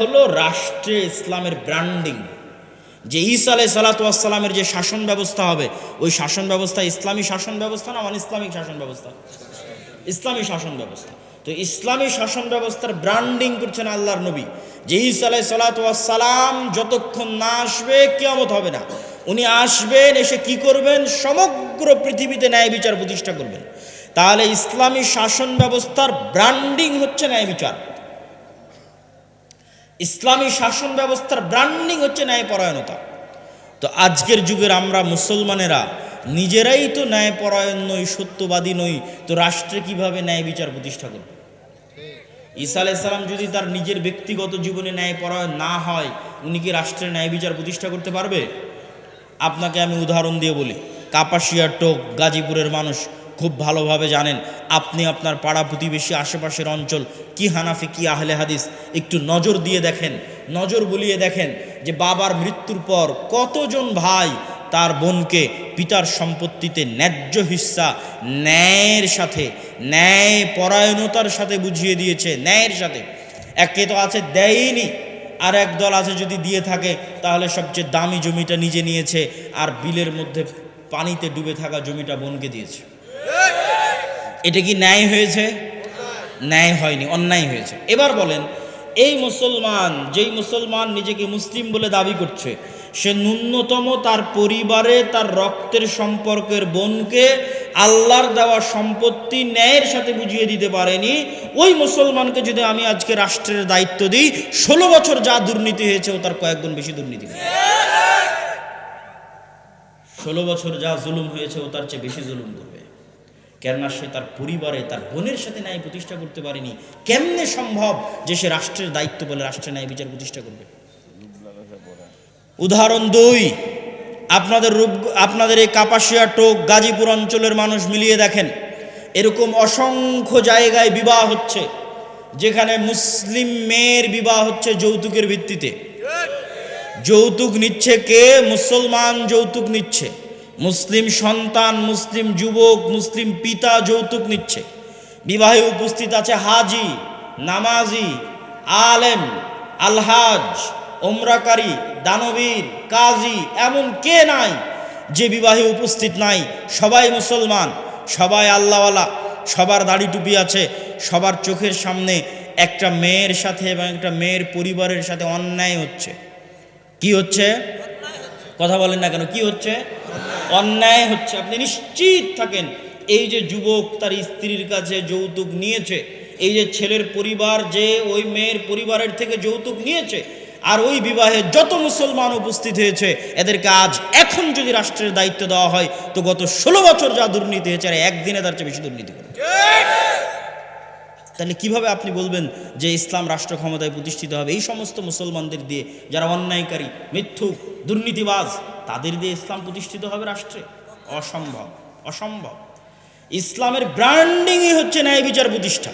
হলো রাষ্ট্রে ইসলামের ব্র্যান্ডিং যে ঈসা আলাই সালাতামের যে শাসন ব্যবস্থা হবে, ওই শাসন ব্যবস্থা ইসলামী শাসন ব্যবস্থা না মানে ইসলামিক শাসন ব্যবস্থা? ইসলামী শাসন ব্যবস্থা। তো ইসলামী শাসন ব্যবস্থার ব্র্যান্ডিং করছেন আল্লাহর নবী। যে ঈসা আলাই সালাতাম যতক্ষণ না আসবে, কেয়ামত হবে না। উনি আসবেন, এসে কি করবেন? সমগ্র পৃথিবীতে ন্যায় বিচার প্রতিষ্ঠা করবেন। তাহলে ইসলামী শাসন ব্যবস্থার ব্র্যান্ডিং হচ্ছে ন্যায় বিচার। ইসলামী শাসন ব্যবস্থার ব্র্যান্ডিং হচ্ছে ন্যায়পরায়ণতা। তো আজকের যুগের আমরা মুসলমানেরা নিজেরাই তো ন্যায়পরায়ণ নই, সত্যবাদী নই, তো রাষ্ট্রে কীভাবে ন্যায় বিচার প্রতিষ্ঠা করবে? ঈসা আলাইসাল্লাম যদি তার নিজের ব্যক্তিগত জীবনে ন্যায়পরায়ণ না হয়, উনি কি রাষ্ট্রে ন্যায় বিচার প্রতিষ্ঠা করতে পারবে? আপনাকে আমি উদাহরণ দিয়ে বলি। কাপাসিয়া টোক গাজীপুরের মানুষ খুব ভালোভাবে জানেন। আপনি আপনার পাড়া প্রতিবেশী আশেপাশের অঞ্চল, কি হানাফি, কি আহলে হাদিস, একটু নজর দিয়ে দেখেন। নজর বুলিয়ে দেখেন যে বাবার মৃত্যুর পর কতজন ভাই তার বোনকে পিতার সম্পত্তিতে ন্যায্য হিস্সা ন্যায়ের সাথে, ন্যায় পরায়ণতার সাথে বুঝিয়ে দিয়েছে, ন্যায়ের সাথে। একে তো আছে দেয়নি, আর এক দল আছে যদি দিয়ে থাকে, তাহলে সবচেয়ে দামি জমিটা নিজে নিয়েছে, আর বিলের মধ্যে পানিতে ডুবে থাকা জমিটা বোনকে দিয়েছে। এটা কি ন্যায় হয়েছে? ন্যায় হয়নি, অন্যায় হয়েছে। এবার বলেন, এই মুসলমান, যেই মুসলমান নিজেকে মুসলিম বলে দাবি করছে, সে ন্যূনতম তার পরিবারে তার রক্তের সম্পর্কের বোনকে আল্লাহর দেওয়া সম্পত্তি ন্যায়ের সাথে বুঝিয়ে দিতে পারেনি। ওই মুসলমানকে যদি আমি আজকে রাষ্ট্রের দায়িত্ব দিই, ষোলো বছর যা দুর্নীতি হয়েছে, ও তার কয়েক গুণ বেশি দুর্নীতি। ষোলো বছর যা জুলুম হয়েছে, ও তার চেয়ে বেশি জুলুম করবে। কেননা সে তার পরিবারে, তার বোনের সাথে ন্যায় প্রতিষ্ঠা করতে পারেনি। কেমনে সম্ভব যে সে রাষ্ট্রের দায়িত্ব বলে রাষ্ট্রের ন্যায় বিচার প্রতিষ্ঠা করবে? উদাহরণ দুই, আপনাদের রূপ, আপনাদের এই কাপাসিয়া টোক গাজীপুর অঞ্চলের মানুষ মিলিয়ে দেখেন। এরকম অসংখ্য জায়গায় বিবাহ হচ্ছে, যেখানে মুসলিম মেয়ের বিবাহ হচ্ছে যৌতুকের ভিত্তিতে। যৌতুক নিচ্ছে কে? মুসলমান যৌতুক নিচ্ছে। মুসলিম সন্তান, মুসলিম যুবক, মুসলিম পিতা যৌতুক নিচ্ছে। বিবাহে উপস্থিত আছে হাজি, নামাজি, আলেম, আলহাজ ওমরাকারী দানবীর, কাজী, এমন কে নাই যে বিবাহে উপস্থিত নাই? সবাই মুসলমান, সবাই আল্লাহওয়ালা, সবার দাড়ি টুপি আছে, সবার চোখের সামনে একটা মেয়ের সাথে এবং একটা মেয়ের পরিবারের সাথে অন্যায় হচ্ছে। কি হচ্ছে? কথা বলেন না কেন, কি হচ্ছে? অন্যায় হচ্ছে। আপনি নিশ্চিত থাকেন, এই যে যুবক তার স্ত্রীর কাছে যৌতুক নিয়েছে, এই যে ছেলের পরিবার যে ওই মেয়ের পরিবারের থেকে যৌতুক নিয়েছে, আর ওই বিবাহে যত মুসলমান উপস্থিত হয়েছে, এদেরকে আজ এখন যদি রাষ্ট্রের দায়িত্ব দেওয়া হয়, তো গত ষোলো বছর যা দুর্নীতি হয়েছে, আর একদিনে তার চেয়ে বেশি দুর্নীতি করে তাহলে কীভাবে আপনি বলবেন যে ইসলাম রাষ্ট্র ক্ষমতায় প্রতিষ্ঠিত হবে? এই সমস্ত মুসলমানদের দিয়ে যারা অন্যায়কারী, মিথ্যুক, দুর্নীতিবাজ তাদের দিয়ে ইসলাম প্রতিষ্ঠিত হবে রাষ্ট্রে? অসম্ভব অসম্ভব। ইসলামের ব্র্যান্ডিংই হচ্ছে ন্যায় বিচার প্রতিষ্ঠা।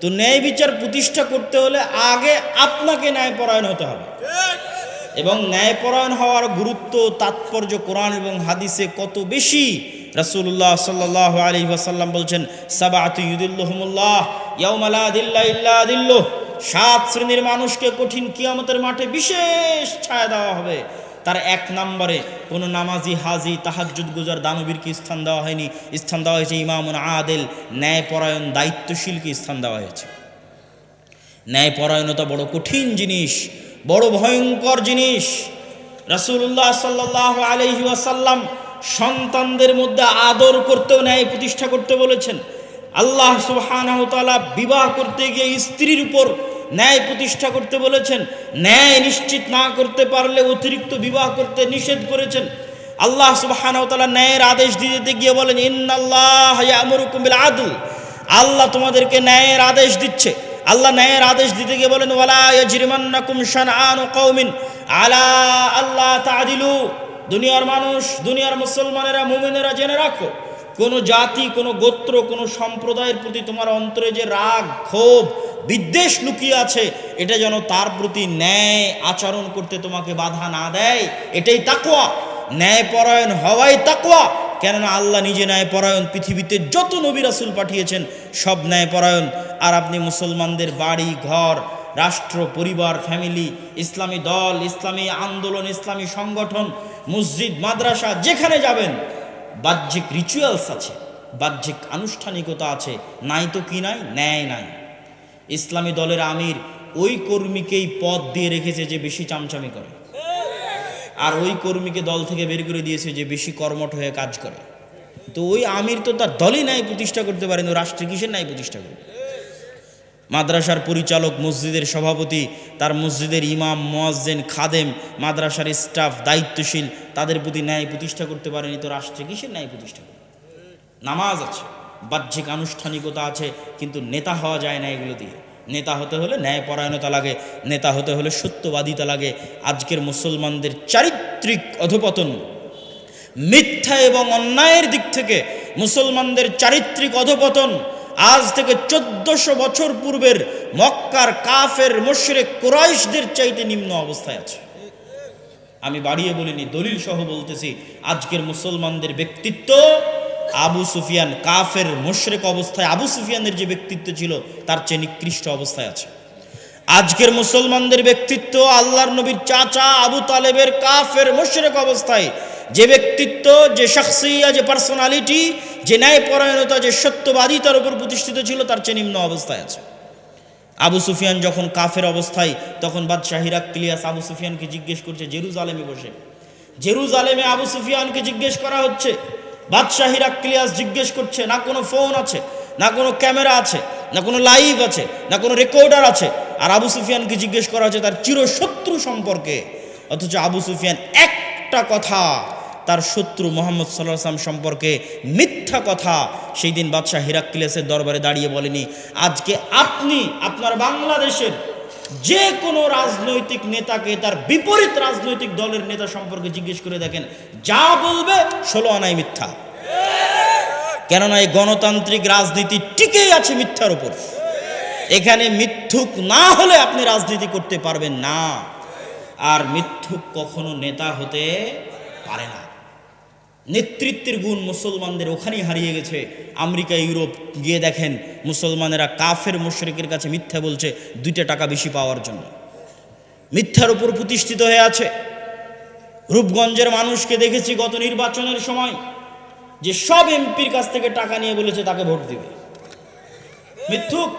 তো ন্যায় বিচার প্রতিষ্ঠা করতে হলে আগে আপনাকে ন্যায়পরায়ণ হতে হবে। এবং ন্যায়পরায়ণ হওয়ার গুরুত্ব, তাৎপর্য কোরআন এবং হাদিসে কত বেশি? রাসূলুল্লাহ সাল্লাহ আলী ওয়াসাল্লাম বলছেন সাত শ্রেণির মানুষকে কঠিন কিয়ামতের মাঠে বিশেষ ছায়া দেওয়া হবে। তার এক নম্বরে কোনো নামাজি, হাজি, তাহাজ্জুদ গুজার দানবীরকে স্থান দেওয়া হয়নি। স্থান দেওয়া হয়েছে ইমামুন আদেল। ন্যায়পরায়ণ, দায়িত্বশীলকে স্থান দেওয়া হয়েছে। ন্যায়পরায়ণতা বড় কঠিন জিনিস, বড় ভয়ঙ্কর জিনিস। রাসূলুল্লাহ সাল্লাহ আলহি ওয়াসাল্লাম সন্তানদের মধ্যে আদর করতেও, ন্যায় প্রতিষ্ঠা করতে বলেছেন। আল্লাহ তাআলা বিবাহ করতে গিয়ে স্ত্রীর উপর ন্যায় প্রতিষ্ঠা করতে বলেছেন, ন্যায় নিশ্চিত না করতে পারলে অতিরিক্ত বিবাহ করতে নিষেধ করেছেন। আল্লাহ সুবহানাহু তাআলা ন্যায়ের আদেশ দিতে গিয়ে বলেন, ইন্নাল্লাহ ইয়ামুরুকুম বিল আদল আল্লাহ তোমাদেরকে ন্যায়ের আদেশ দিচ্ছে। আল্লাহ ন্যায়ের আদেশ দিতে গিয়ে বলেন, ওয়ালা ইয়াজরিমান্নাকুম শানআনু কওমিন। আলা আল্লাহ তাদিলু। দুনিয়ার মানুষ, দুনিয়ার মুসলমানেরা, মুমিনেরা জেনে রাখো। কোনো জাতি, কোনো গোত্র, কোনো সম্প্রদায়ের প্রতি তোমার অন্তরে যে রাগ, ক্ষোভ, বিদ্বেষ লুকিয়ে আছে, এটা যেন তার প্রতি ন্যায় আচরণ করতে তোমাকে বাধা না দেয়, এটাই তাকোয়া ন্যায়পরায়ণ হওয়াই তাকোয়া কেননা আল্লাহ নিজে ন্যায়পরায়ণ, পৃথিবীতে যত নবী রাসুল পাঠিয়েছেন, সব ন্যায়পরায়ণ। আর আপনি মুসলমানদের বাড়ি, ঘর, রাষ্ট্র, পরিবার, ফ্যামিলি, ইসলামী দল, ইসলামী আন্দোলন, ইসলামী সংগঠন, মসজিদ, মাদ্রাসা, যেখানে যাবেন বাহ্যিক রিচুয়ালস আছে, বাহ্যিক আনুষ্ঠানিকতা আছে, নাই তো কি নাই? ন্যায় নাই। ইসলামী দলের আমির ওই কর্মীকেই পদ দিয়ে রেখেছে যে বেশি চামচামি করে। আর ওই কর্মীকে দল থেকে বের করে দিয়েছে যে বেশি কর্মঠ হয়ে কাজ করে। তো ওই আমির তো তার দলই নাই প্রতিষ্ঠা করতে পারেন রাষ্ট্রে কিসের নাই প্রতিষ্ঠা করবে? মাদ্রাসার পরিচালক, মসজিদের সভাপতি, তার মসজিদের ইমাম, মোয়াজ্জেন, খাদেম, মাদ্রাসার স্টাফ, দায়িত্বশীল, তাদের প্রতি ন্যায় প্রতিষ্ঠা করতে পারেনি তো রাষ্ট্রে কিসের ন্যায় প্রতিষ্ঠা নামাজ আছে, বাহ্যিক আনুষ্ঠানিকতা আছে, কিন্তু নেতা হওয়া যায় না এগুলো দিয়ে। নেতা হতে হলে ন্যায়পরায়ণতা লাগে, নেতা হতে হলে সত্যবাদিতা লাগে। আজকের মুসলমানদের চারিত্রিক অধপতন, মিথ্যা এবং অন্যায়ের দিক থেকে মুসলমানদের চারিত্রিক অধপতন আজ থেকে চোদ্দশো বছর পূর্বের মক্কার কাফের, মোশরেক, কোরাইশদের চাইতে নিম্ন অবস্থায় আছে। আমি বাড়িয়ে বলিনি দলিল সহ বলতেছি, আজকের মুসলমানদের ব্যক্তিত্ব আবু সুফিয়ান, কাফের, মোশরেক অবস্থায় আবু সুফিয়ানের যে ব্যক্তিত্ব ছিল, তার চেয়ে নিকৃষ্ট অবস্থায় আছে। আজকের মুসলমানদের ব্যক্তিত্ব আল্লাহর নবীর চাচা আবু তালেবের কাফের, মোশরেক অবস্থায়। যে ব্যক্তিত্ব, যে শখসিয়া, যে পার্সোনালিটি যে ন্যায়পরায়ণতা, যে সত্যবাদী তার উপর প্রতিষ্ঠিত ছিল, তার চেয়ে নিম্ন অবস্থায় আছে। আবু সুফিয়ান যখন কাফের অবস্থায়, তখন বাদশাহ হিরাক্লিয়াস আবু সুফিয়ানকে জিজ্ঞেস করছে, জেরুজালেমে বসে? জেরুজালেমে আবু সুফিয়ানকে জিজ্ঞেস করা হচ্ছে। বাদশাহ হিরাক্লিয়াস জিজ্ঞেস করছে, না কোনো ফোন আছে? না কোনো ক্যামেরা আছে? না কোনো লাইভ আছে? না কোনো রেকর্ডার আছে? আর আবু সুফিয়ানকে জিজ্ঞেস করা হচ্ছে, তার চিরশত্রু সম্পর্কে? অথচ আবু সুফিয়ান একটা কথা তার শত্রু মোহাম্মদ সাল্লাহ সাল্লাম সম্পর্কে মিথ্যা কথা সেই দিন বাদশাহ হিরাক্কিলেসের দরবারে দাঁড়িয়ে বলেনি। আজকে আপনি আপনার বাংলাদেশের যে কোনো রাজনৈতিক নেতাকে তার বিপরীত রাজনৈতিক দলের নেতা সম্পর্কে জিজ্ঞেস করে দেখেন। যা বলবে ষোলো আনাই মিথ্যা। কেননা এই গণতান্ত্রিক রাজনীতি টিকেই আছে মিথ্যার উপর। এখানে মিথ্যুক না হলে আপনি রাজনীতি করতে পারবেন না। আর মিথ্যুক কখনো নেতা হতে পারে না। নেতৃত্বের গুণ মুসলমানদের ওখানেই হারিয়ে গেছে। আমেরিকা, ইউরোপ গিয়ে দেখেন, মুসলমানেরা কাফের মুশরিকের কাছে মিথ্যা বলছে, দুইটা টাকা বেশি পাওয়ার জন্য। মিথ্যার উপর প্রতিষ্ঠিত হয়ে আছে। রূপগঞ্জের মানুষকে দেখেছি গত নির্বাচনের সময়, যে সব এমপির কাছ থেকে টাকা নিয়ে বলেছে, তাকে ভোট দিবে। মিথ্যুক?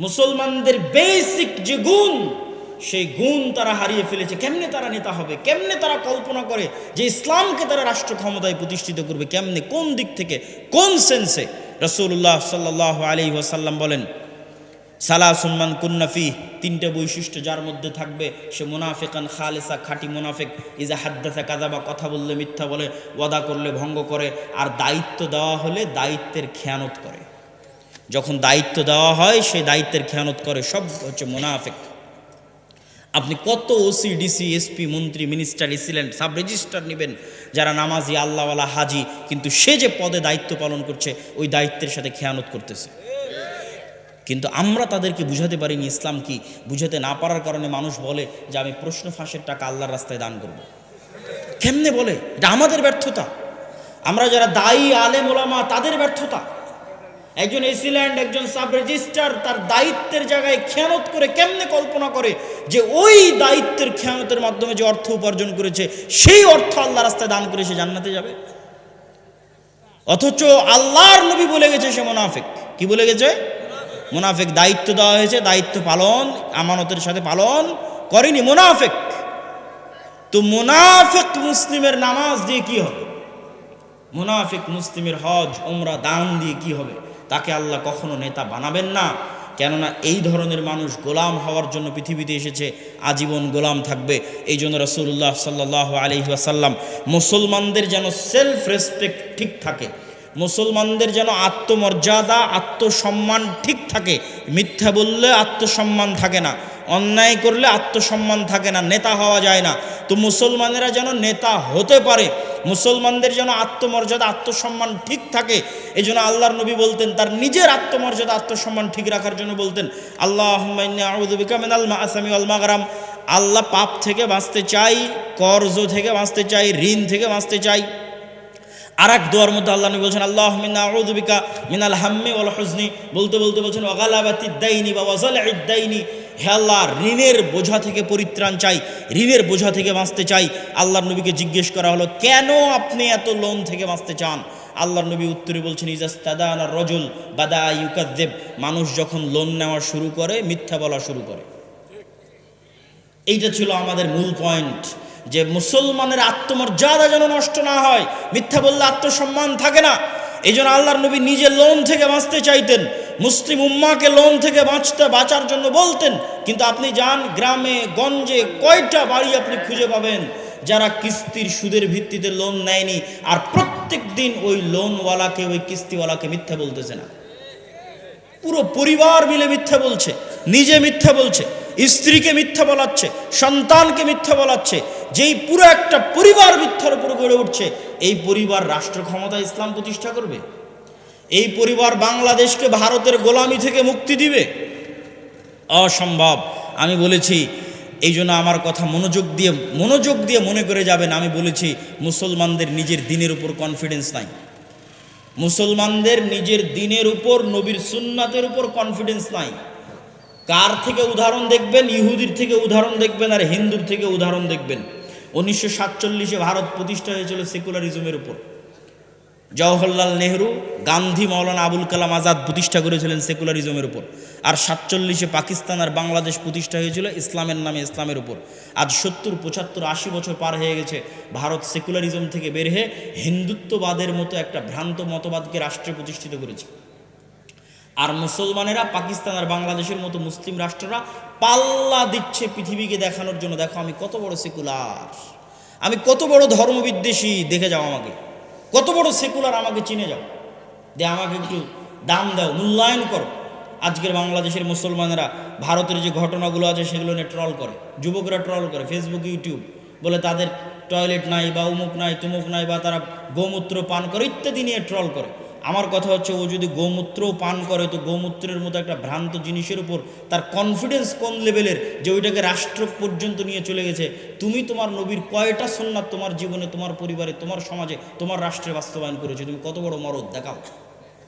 মুসলমানদের বেসিক যে গুণ সেই গুণ তারা হারিয়ে ফেলেছে। কেমনে তারা নেতা হবে? কেমনে তারা কল্পনা করে যে ইসলামকে তারা রাষ্ট্র ক্ষমতায় প্রতিষ্ঠিত করবে? কেমনে? কোন দিক থেকে? কোন সেন্সে রসুল্লাহ সাল্লাহ আলী ওয়াসাল্লাম বলেন সালা সুলমান কুন্নাফি তিনটে বৈশিষ্ট্য যার মধ্যে থাকবে। সে মুনাফেকান খালেসা, খাঁটি মুনাফেক। ইজা হাদ্দাসা কাদাবা কথা বললে মিথ্যা বলে, ওয়াদা করলে ভঙ্গ করে। আর দায়িত্ব দেওয়া হলে দায়িত্বের খেয়ানত করে। যখন দায়িত্ব দেওয়া হয় সেই দায়িত্বের খেয়ানত করে। সব হচ্ছে মুনাফেক। আপনি কত ওসি ডিসি এসপি মন্ত্রী মিনিস্টার এসিলেন্ট সাব রেজিস্টার নেবেন, যারা নামাজি, আল্লাহওয়ালা, হাজি, কিন্তু সে যে পদে দায়িত্ব পালন করছে, ওই দায়িত্বের সাথে খেয়ানত করতেছে। কিন্তু আমরা তাদেরকে বুঝাতে পারিনি ইসলাম কি? বুঝাতে না পারার কারণে মানুষ বলে যে আমি প্রশ্ন ফাঁসের টাকা আল্লাহর রাস্তায় দান করব। কেমনে বলে? এটা আমাদের ব্যর্থতা। আমরা যারা দায়ী, আলেম, ওলামা, তাদের ব্যর্থতা। একজন এসিল্যান্ড, একজন সাব রেজিস্ট্রার তার দায়িত্বের জায়গায় খেয়ানত করে কেমনে কল্পনা করে যে ওই দায়িত্বের খেয়ানতের মাধ্যমে যে অর্থ উপার্জন করেছে, সেই অর্থ আল্লাহ রাস্তায় দান করে সে জান্নাতে যাবে? অথচ আল্লাহর নবী বলে গেছে সে মোনাফেক। কি বলে গেছে? মোনাফেক দায়িত্ব দেওয়া হয়েছে, দায়িত্ব পালন, আমানতের সাথে পালন করেনি, মোনাফেক। তো মোনাফেক মুসলিমের নামাজ দিয়ে কি হবে? মোনাফেক মুসলিমের হজ ওমরা দান দিয়ে কি হবে? তাকে আল্লাহ কখনো নেতা বানাবেন না। কেননা এই ধরনের মানুষ গোলাম হওয়ার জন্য পৃথিবীতে এসেছে, আজীবন গোলাম থাকবে। এই জন্য রসুল্লাহ সাল্লাহ আলহি আসাল্লাম মুসলমানদের যেন সেলফ রেসপেক্ট ঠিক থাকে, মুসলমানদের যেন আত্মমর্যাদা, আত্মসম্মান ঠিক থাকে। মিথ্যা বললে আত্মসম্মান থাকে না, অন্যায় করলে আত্মসম্মান থাকে না, নেতা হওয়া যায় না। তো মুসলমানেরা যেন নেতা হতে পারে মুসলমানদের যেন আত্মমর্যাদা, আত্মসম্মান ঠিক থাকে এই জন্য আল্লাহর নবী বলতেন, তার নিজের আত্মমর্যাদা, আত্মসম্মান ঠিক রাখার জন্য বলতেন আল্লাহ আসামি আল আল্লাহ পাপ থেকে বাঁচতে চাই, কর্জ থেকে বাঁচতে চাই, ঋণ থেকে বাঁচতে চাই। আর এক দোয়ার মধ্যে আল্লাহ নবী বলছেন আল্লাহ মিনা আউযুবিকা মিনাল হাম্মি ওয়াল হুজনি বলতে বলতে বলছেন ওয়াগালাবাতি দাইনি বা ওয়াজালঈদ দাইনি হে আল্লাহ, ঋণের বোঝা থেকে পরিত্রাণ চাই, ঋণের বোঝা থেকে বাঁচতে চাই। আল্লাহর নবীকে জিজ্ঞেস করা হলো, কেন আপনি এত লোন থেকে বাঁচতে চান? আল্লাহর নবী উত্তরে বলছেন ইজাস্তাদান রজুল বাদা ইউকাদ্দেব। মানুষ যখন লোন নেওয়া শুরু করে, মিথ্যা বলা শুরু করে। এইটা ছিল আমাদের মূল পয়েন্ট যে মুসলমানের আত্মমর্যাদা যেন নষ্ট না হয়। মিথ্যা বললে আত্মসম্মান থাকে না। এই জন্য আল্লাহর নবী নিজে লোন থেকে বাঁচতে চাইতেন। মুসলিম উম্মাকে লোন থেকে বাঁচতে, বাঁচার জন্য বলতেন, কিন্তু আপনি যান গ্রামে, গঞ্জে কয়টা বাড়ি আপনি খুঁজে পাবেন? যারা কিস্তির সুদের ভিত্তিতে লোন নেয়নি, আর প্রত্যেক দিন ওই লোনওয়ালাকে, ওই কিস্তিওয়ালাকে মিথ্যা বলতেছে না। পুরো পরিবার মিলে মিথ্যা বলছে, নিজে মিথ্যা বলছে, স্ত্রীকে মিথ্যা বলাচ্ছে, সন্তানকে মিথ্যা বলাচ্ছে, যেই পুরো একটা পরিবার মিথ্যার উপর গড়ে উঠছে, এই পরিবার রাষ্ট্র ক্ষমতা ইসলাম প্রতিষ্ঠা করবে? এই পরিবার বাংলাদেশকে ভারতের গোলামি থেকে মুক্তি দিবে? অসম্ভব। আমি বলেছি, এই জন্য আমার কথা মনোযোগ দিয়ে মনোযোগ দিয়ে মনে করে যাবেন, আমি বলেছি, মুসলমানদের নিজের দিনের উপর কনফিডেন্স নাই। মুসলমানদের নিজের দিনের উপর, নবীর সুন্নাতের উপর কনফিডেন্স নাই। কার থেকে উদাহরণ দেখবেন? ইহুদির থেকে উদাহরণ দেখবেন আর হিন্দুর থেকে উদাহরণ দেখবেন। উনিশশো সাতচল্লিশে ভারত প্রতিষ্ঠা হয়েছিল সেকুলারিজমের উপর। জওহরলাল নেহরু গান্ধী মৌলানা আবুল কালাম আজাদ প্রতিষ্ঠা করেছিলেন সেকুলারিজমের উপর। আর সাতচল্লিশে পাকিস্তান আর বাংলাদেশ প্রতিষ্ঠা হয়েছিল ইসলামের নামে ইসলামের উপর। আজ সত্তর, পঁচাত্তর, আশি বছর পার হয়ে গেছে ভারত সেকুলারিজম থেকে বের হয়ে হিন্দুত্ববাদের মতো একটা ভ্রান্ত মতবাদকে রাষ্ট্রে প্রতিষ্ঠিত করেছে। আর মুসলমানেরা, পাকিস্তান আর বাংলাদেশের মতো মুসলিম রাষ্ট্ররা পাল্লা দিচ্ছে পৃথিবীকে দেখানোর জন্য। দেখো আমি কত বড় সেকুলার, আমি কত বড় ধর্মবিদ্বেষী, দেখে যাও আমাকে। কত বড় সেকুলার আমাকে চিনে যাও। যে আমাকে একটু দাম দাও, মূল্যায়ন করো। আজকের বাংলাদেশের মুসলমানেরা ভারতের যে ঘটনাগুলো আছে সেগুলো নিয়ে ট্রল করে, যুবকরা ট্রল করে ফেসবুক ইউটিউব বলে তাদের টয়লেট নাই বা উমুক নাই, তুমুক নাই বা তারা গোমূত্র পান করে, ইত্যাদি নিয়ে ট্রল করে। আমার কথা হচ্ছে ও যদি গোমূত্র পান করে, তো গোমূত্রের মতো একটা ভ্রান্ত জিনিসের উপর তার কনফিডেন্স কোন লেভেলের যে ওইটাকে রাষ্ট্র পর্যন্ত নিয়ে চলে গেছে? তুমি তোমার নবীর কয়টা সন্ন্যাত তোমার জীবনে, তোমার পরিবারে, তোমার সমাজে, তোমার রাষ্ট্রে বাস্তবায়ন করেছ? তুমি কত বড় মরদ, দেখাও।